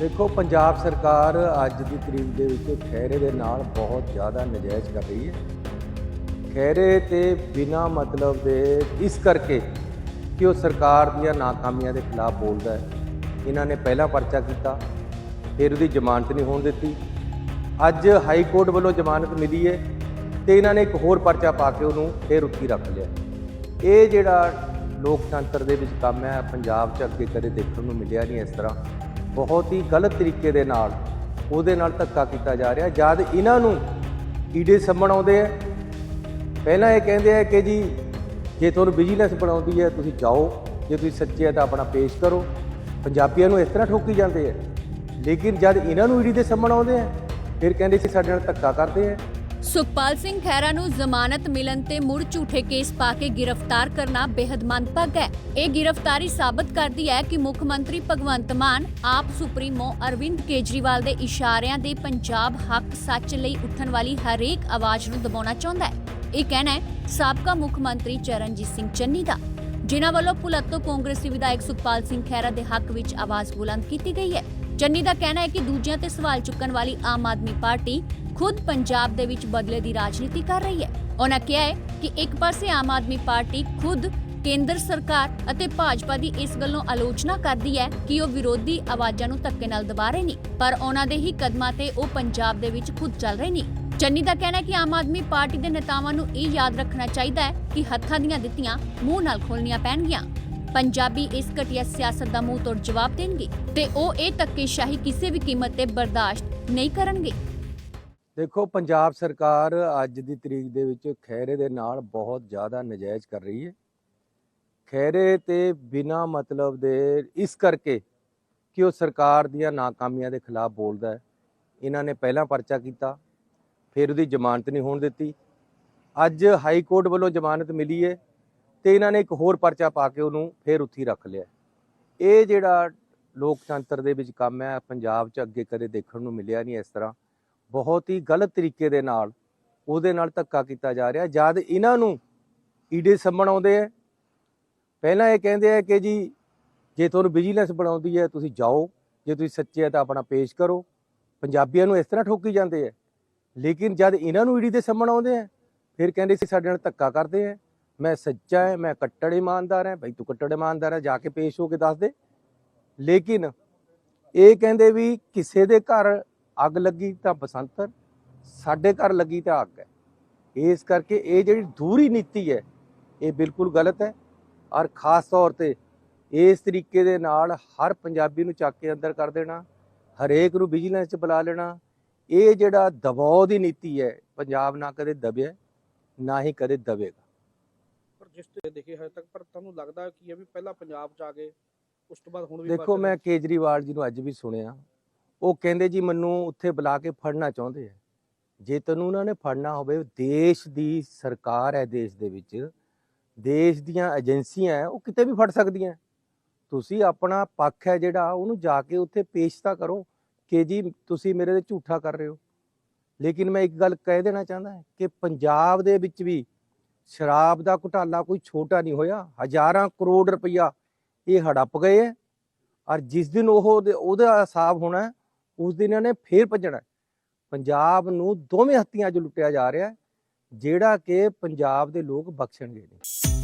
ਦੇਖੋ, ਪੰਜਾਬ ਸਰਕਾਰ ਅੱਜ ਦੀ ਤਰੀਕ ਦੇ ਵਿੱਚ ਖੈਰੇ ਦੇ ਨਾਲ ਬਹੁਤ ਜ਼ਿਆਦਾ ਨਜਾਇਜ਼ ਕਰ ਰਹੀ ਹੈ। ਖੈਰੇ ਤੇ ਬਿਨਾ ਮਤਲਬ ਦੇ ਇਸ ਕਰਕੇ ਕਿ ਉਹ ਸਰਕਾਰ ਦੀਆਂ ਨਾਕਾਮੀਆਂ ਦੇ ਖਿਲਾਫ ਬੋਲਦਾ ਹੈ। ਇਹਨਾਂ ਨੇ ਪਹਿਲਾ ਪਰਚਾ ਕੀਤਾ, ਫਿਰ ਉਹਦੀ ਜ਼ਮਾਨਤ ਨਹੀਂ ਹੋਣ ਦਿੱਤੀ। ਅੱਜ ਹਾਈ ਕੋਰਟ ਵੱਲੋਂ ਜ਼ਮਾਨਤ ਮਿਲੀ ਹੈ ਤੇ ਇਹਨਾਂ ਨੇ ਇੱਕ ਹੋਰ ਪਰਚਾ ਪਾ ਕੇ ਉਹਨੂੰ ਫਿਰ ਉੱਥੇ ਰੱਖ ਲਿਆ। ਇਹ ਜਿਹੜਾ ਲੋਕਤੰਤਰ ਦੇ ਵਿੱਚ ਕੰਮ ਹੈ, ਪੰਜਾਬ 'ਚ ਅੱਗੇ ਕਦੇ ਦੇਖਣ ਨੂੰ ਮਿਲਿਆ ਨਹੀਂ ਇਸ ਤਰ੍ਹਾਂ। ਬਹੁਤ ਹੀ ਗਲਤ ਤਰੀਕੇ ਦੇ ਨਾਲ ਉਹਦੇ ਨਾਲ ਧੱਕਾ ਕੀਤਾ ਜਾ ਰਿਹਾ। ਜਦ ਇਹਨਾਂ ਨੂੰ ਈਡੇ ਸੰਮਣ ਆਉਂਦੇ ਆ, ਪਹਿਲਾਂ ਇਹ ਕਹਿੰਦੇ ਆ ਕਿ ਜੀ, ਜੇ ਤੁਹਾਨੂੰ ਬਿਜ਼ਨਸ ਬਣਾਉਂਦੀ ਹੈ, ਤੁਸੀਂ ਜਾਓ, ਜੇ ਤੁਸੀਂ ਸੱਚੇ ਆ ਤਾਂ ਆਪਣਾ ਪੇਸ਼ ਕਰੋ। ਪੰਜਾਬੀਆਂ ਨੂੰ ਇਸ ਤਰ੍ਹਾਂ ਠੋਕੀ ਜਾਂਦੇ ਆ। ਲੇਕਿਨ ਜਦ ਇਹਨਾਂ ਨੂੰ ਈਡੀ ਦੇ ਸੰਮਣ ਆਉਂਦੇ ਆ, ਫਿਰ ਕਹਿੰਦੇ ਸੀ ਸਾਡੇ ਨਾਲ ਧੱਕਾ ਕਰਦੇ ਆ। ਸੁਖਪਾਲ ਸਿੰਘ ਖਹਿਰਾ ਨੂੰ ਜ਼ਮਾਨਤ ਮਿਲਣ ਤੇ ਮੁੜ ਝੂਠੇ ਕੇਸ ਪਾ ਕੇ ਗ੍ਰਿਫਤਾਰ ਕਰਨਾ ਬੇहद ਮੰਦਭਾਗਾ ਹੈ। ਇਹ ਗ੍ਰਿਫਤਾਰੀ ਸਾਬਤ ਕਰਦੀ ਹੈ ਕਿ ਮੁੱਖ ਮੰਤਰੀ ਭਗਵੰਤ ਮਾਨ ਆਪ ਸੁਪਰੀਮੋ ਅਰਵਿੰਦ ਕੇਜਰੀਵਾਲ ਦੇ ਇਸ਼ਾਰਿਆਂ ਦੇ ਪੰਜਾਬ ਹੱਕ ਸੱਚ ਲਈ ਉੱਠਣ ਵਾਲੀ ਹਰੇਕ ਆਵਾਜ਼ ਨੂੰ ਦਬਾਉਣਾ ਚਾਹੁੰਦਾ ਹੈ। ਇਹ ਕਹਿਣਾ ਹੈ, ਸਾਬਕਾ ਮੁੱਖ ਮੰਤਰੀ ਚਰਨਜੀਤ ਸਿੰਘ ਚੰਨੀ ਦਾ। ਜਿਨ੍ਹਾਂ ਵੱਲੋਂ ਭੁਲੱਥ ਤੋਂ ਕਾਂਗਰਸੀ ਵਿਧਾਇਕ ਸੁਖਪਾਲ ਸਿੰਘ ਖਹਿਰਾ ਦੇ ਹੱਕ ਵਿੱਚ ਆਵਾਜ਼ ਬੁਲੰਦ ਕੀਤੀ ਗਈ ਹੈ। ਚੰਨੀ ਦਾ ਕਹਿਣਾ ਹੈ ਕਿ ਦੂਜਿਆਂ ਤੇ ਸਵਾਲ ਚੁੱਕਣ ਵਾਲੀ ਆਮ ਆਦਮੀ ਪਾਰਟੀ ਖੁਦ ਪੰਜਾਬ ਦੇ ਵਿੱਚ ਬਦਲੇ ਦੀ ਰਾਜਨੀਤੀ ਕਰ ਰਹੀ ਹੈ। ਉਹਨਾਂ ਕਿਹਾ ਹੈ ਕਿ ਇੱਕ ਪਾਸੇ ਆਮ ਆਦਮੀ ਪਾਰਟੀ ਖੁਦ ਕੇਂਦਰ ਸਰਕਾਰ ਅਤੇ ਭਾਜਪਾ ਦੀ ਇਸ ਗੱਲੋਂ ਆਲੋਚਨਾ ਕਰਦੀ ਹੈ ਕਿ ਉਹ ਵਿਰੋਧੀ ਆਵਾਜ਼ਾਂ ਨੂੰ ਧੱਕੇ ਨਾਲ ਦਬਾ ਰਹੇ ਨੇ, ਪਰ ਉਹਨਾਂ ਦੇ ਹੀ ਕਦਮਾਂ ਤੇ ਉਹ ਪੰਜਾਬ ਦੇ ਵਿੱਚ ਖੁਦ ਚੱਲ ਰਹੇ ਨੇ। ਚੰਨੀ ਦਾ ਕਹਿਣਾ ਹੈ ਕਿ ਆਮ ਆਦਮੀ ਪਾਰਟੀ ਦੇ ਨੇਤਾਵਾਂ ਨੂੰ ਇਹ ਯਾਦ ਰੱਖਣਾ ਚਾਹੀਦਾ ਹੈ ਕਿ ਹੱਥਾਂ ਦੀਆਂ ਦਿੱਤੀਆਂ ਮੂੰਹ ਨਾਲ ਖੋਲਣੀਆਂ ਪੈਣਗੀਆਂ। ਪੰਜਾਬੀ ਇਸ ਘਟੀਆ ਸਿਆਸਤ ਦਾ ਮੂੰਹ ਤੋੜ ਜਵਾਬ ਦੇਣਗੇ ਤੇ ਉਹ ਇਹ ਧੱਕੇਸ਼ਾਹੀ ਕਿਸੇ ਵੀ ਕੀਮਤ ਤੇ ਬਰਦਾਸ਼ਤ ਨਹੀਂ ਕਰਨਗੇ। ਦੇਖੋ, ਪੰਜਾਬ ਸਰਕਾਰ ਅੱਜ ਦੀ ਤਰੀਕ ਦੇ ਵਿੱਚ ਖੈਰੇ ਦੇ ਨਾਲ ਬਹੁਤ ਜ਼ਿਆਦਾ ਨਜਾਇਜ਼ ਕਰ ਰਹੀ ਹੈ। ਖੈਰੇ ਤੇ ਬਿਨਾ ਮਤਲਬ ਦੇ ਇਸ ਕਰਕੇ ਕਿ ਉਹ ਸਰਕਾਰ ਦੀਆਂ ਨਾਕਾਮੀਆਂ ਦੇ ਖਿਲਾਫ ਬੋਲਦਾ ਹੈ। ਇਹਨਾਂ ਨੇ ਪਹਿਲਾਂ ਪਰਚਾ ਕੀਤਾ ਫਿਰ ਉਹਦੀ ਜ਼ਮਾਨਤ ਨਹੀਂ ਹੋਣ ਦਿੱਤੀ। ਅੱਜ ਹਾਈ ਕੋਰਟ ਵੱਲੋਂ ਜ਼ਮਾਨਤ ਮਿਲੀ ਹੈ ਤੇ ਇਹਨਾਂ ਨੇ ਇੱਕ ਹੋਰ ਪਰਚਾ ਪਾ ਕੇ ਉਹਨੂੰ ਫਿਰ ਉੱਥੇ ਹੀ ਰੱਖ ਲਿਆ। ਇਹ ਜਿਹੜਾ ਲੋਕਤੰਤਰ ਦੇ ਵਿੱਚ ਕੰਮ ਹੈ, ਪੰਜਾਬ 'ਚ ਅੱਗੇ ਕਦੇ ਦੇਖਣ ਨੂੰ ਮਿਲਿਆ ਨਹੀਂ ਇਸ ਤਰ੍ਹਾਂ। ਬਹੁਤ ਹੀ ਗਲਤ ਤਰੀਕੇ ਦੇ ਨਾਲ ਉਹਦੇ ਨਾਲ ਧੱਕਾ ਕੀਤਾ ਜਾ ਰਿਹਾ। ਜਦ ਇਹਨਾਂ ਨੂੰ ਈਡੇ ਸੰਭਣ ਆਉਂਦੇ ਆ, ਪਹਿਲਾਂ ਇਹ ਕਹਿੰਦੇ ਆ ਕਿ ਜੀ, ਜੇ ਤੁਹਾਨੂੰ ਵਿਜੀਲੈਂਸ ਬਣਾਉਂਦੀ ਹੈ, ਤੁਸੀਂ ਜਾਓ। ਜੇ ਤੁਸੀਂ ਸੱਚੇ ਆ ਤਾਂ ਆਪਣਾ ਪੇਸ਼ ਕਰੋ। ਪੰਜਾਬੀਆਂ ਨੂੰ ਇਸ ਤਰ੍ਹਾਂ ਠੋਕੀ ਜਾਂਦੇ ਆ। ਲੇਕਿਨ ਜਦ ਇਹਨਾਂ ਨੂੰ ਈਡੀ ਦੇ ਸਾਹਮਣੇ ਆਉਂਦੇ ਆ, ਫਿਰ ਕਹਿੰਦੇ ਸੀ ਸਾਡੇ ਨਾਲ ਧੱਕਾ ਕਰਦੇ ਆ। ਮੈਂ ਸੱਚਾ ਹੈ ਮੈਂ ਕੱਟੜ ਇਮਾਨਦਾਰ ਹਾਂ ਭਾਈ ਤੂੰ ਕੱਟੜ ਇਮਾਨਦਾਰ ਹੈ ਜਾ ਕੇ ਪੇਸ਼ ਹੋ ਕੇ ਦੱਸ ਦੇ। ਲੇਕਿਨ ਇਹ ਕਹਿੰਦੇ ਵੀ ਕਿਸੇ ਦੇ ਘਰ ਅੱਗ ਲੱਗੀ ਤਾਂ ਬਸੰਤਰ ਸਾਡੇ ਘਰ ਲੱਗੀ ਤਾਂ ਅੱਗ ਹੈ ਇਸ ਕਰਕੇ ਇਹ ਜਿਹੜੀ ਦੂਰੀ ਨੀਤੀ ਹੈ ਇਹ ਬਿਲਕੁਲ ਗਲਤ ਹੈ ਔਰ ਖਾਸ ਤੌਰ ਤੇ ਇਸ ਤਰੀਕੇ ਦੇ ਨਾਲ ਹਰ ਪੰਜਾਬੀ ਨੂੰ ਚੱਕ ਕੇ ਅੰਦਰ ਕਰ ਦੇਣਾ, ਹਰੇਕ ਨੂੰ ਵਿਜੀਲੈਂਸ 'ਚ ਬੁਲਾ ਲੈਣਾ ਇਹ ਜਿਹੜਾ ਦਬਾਅ ਦੀ ਨੀਤੀ ਹੈ ਪੰਜਾਬ ਨਾ ਕਦੇ ਦਬਿਆ ਨਾ ਹੀ ਕਦੇ ਦਬੇਗਾ ਪਰ ਜਿਸ ਤੇ ਦੇਖੇ ਹਜੇ ਤੱਕ ਪਰ ਤੁਹਾਨੂੰ ਲੱਗਦਾ ਕੀ ਹੈ ਵੀ ਪਹਿਲਾਂ ਪੰਜਾਬ ਚ ਆ ਗਏ ਉਸ ਤੋਂ ਬਾਅਦ ਹੁਣ ਵੀ ਦੇਖੋ ਮੈਂ ਕੇਜਰੀਵਾਲ ਜੀ ਨੂੰ ਅੱਜ ਵੀ ਸੁਣਿਆ। ਉਹ ਕਹਿੰਦੇ ਜੀ ਮੈਨੂੰ ਉੱਥੇ ਬੁਲਾ ਕੇ ਫੜਨਾ ਚਾਹੁੰਦੇ ਆ। ਜੇ ਤੈਨੂੰ ਉਹਨਾਂ ਨੇ ਫੜਨਾ ਹੋਵੇ ਦੇਸ਼ ਦੀ ਸਰਕਾਰ ਹੈ ਦੇਸ਼ ਦੇ ਵਿੱਚ ਦੇਸ਼ ਦੀਆਂ ਏਜੰਸੀਆਂ ਹੈ ਉਹ ਕਿਤੇ ਵੀ ਫੜ ਸਕਦੀਆਂ। ਤੁਸੀਂ ਆਪਣਾ ਪੱਖ ਹੈ ਜਿਹੜਾ ਉਹਨੂੰ ਜਾ ਕੇ ਉੱਥੇ ਪੇਸ਼ ਤਾਂ ਕਰੋ। ਕਿ ਜੀ ਤੁਸੀਂ ਮੇਰੇ ਤੇ ਝੂਠਾ ਕਰ ਰਹੇ ਹੋ। ਲੇਕਿਨ ਮੈਂ ਇੱਕ ਗੱਲ ਕਹਿ ਦੇਣਾ ਚਾਹੁੰਦਾ ਕਿ ਪੰਜਾਬ ਦੇ ਵਿੱਚ ਵੀ ਸ਼ਰਾਬ ਦਾ ਘੁਟਾਲਾ ਕੋਈ ਛੋਟਾ ਨਹੀਂ ਹੋਇਆ। ਹਜ਼ਾਰਾਂ ਕਰੋੜ ਰੁਪਈਆ ਇਹ ਹੜੱਪ ਗਏ ਹੈ ਔਰ ਜਿਸ ਦਿਨ ਉਹ ਉਹਦੇ- ਉਹਦਾ ਹਿਸਾਬ ਹੋਣਾ ਉਸ ਦਿਨ ਇਹਨੇ ਫੇਰ ਭੱਜਣਾ ਪੰਜਾਬ ਨੂੰ ਦੋਵੇਂ ਹੱਥੀਆਂ 'ਚ ਲੁੱਟਿਆ ਜਾ ਰਿਹਾ ਜਿਹੜਾ ਕਿ ਪੰਜਾਬ ਦੇ ਲੋਕ ਬਖਸ਼ਣਗੇ ਨਹੀਂ।